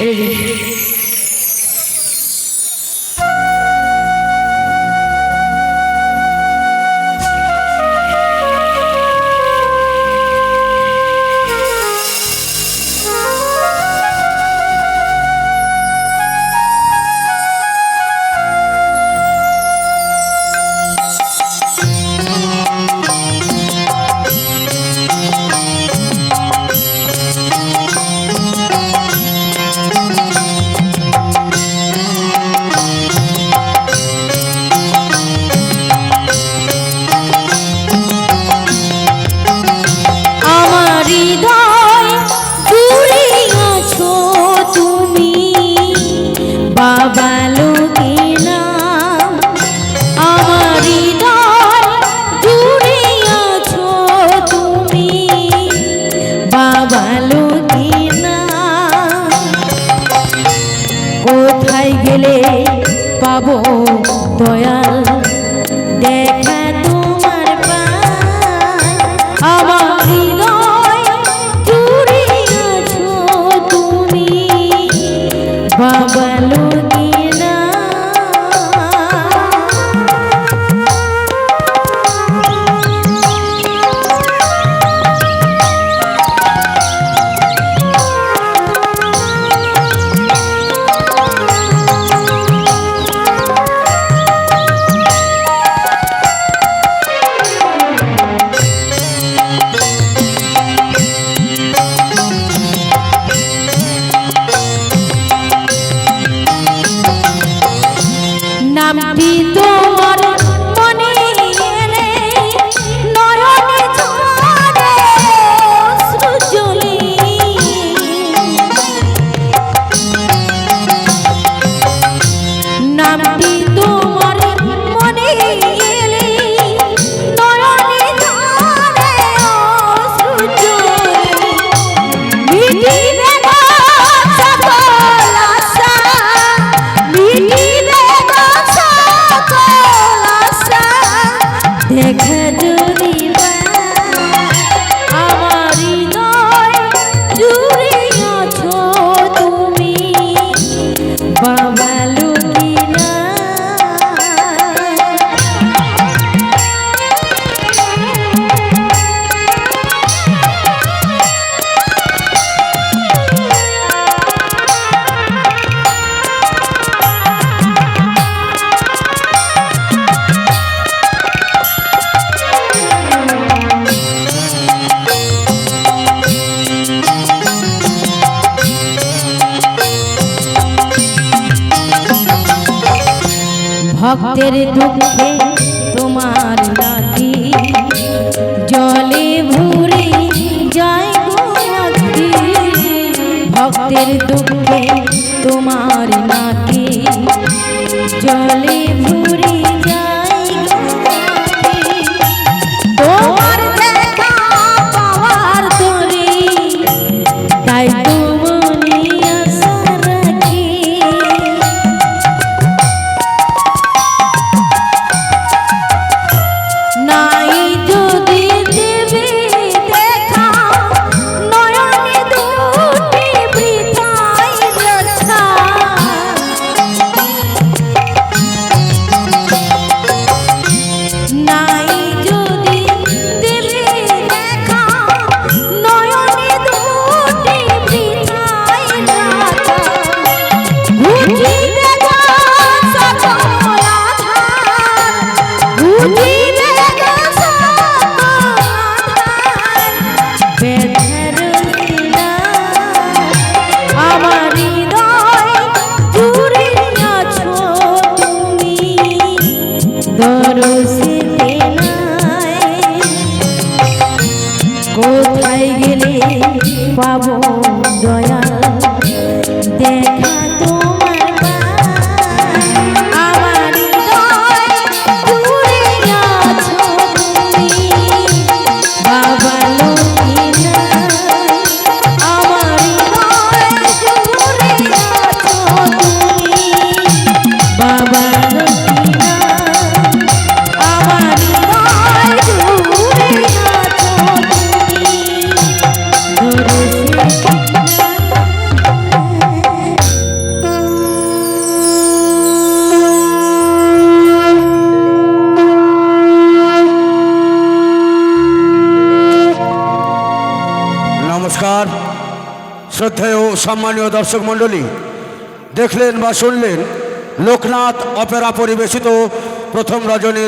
Öyle değil. পেলে পাবো দয়া তোমার লেখা ভক্তের দুঃখে তোমার নাতি জলে ভুরে যায় ভক্তের দুঃখে তোমার নাতি জলে ভুরে কোথায় গেলে পাবো দয়া? দেখা নমস্কার। শ্রদ্ধেয় সম্মানীয় দর্শক মণ্ডলী দেখলেন বা শুনলেন লোকনাথ অপেরা পরিবেশিত প্রথম রজনীর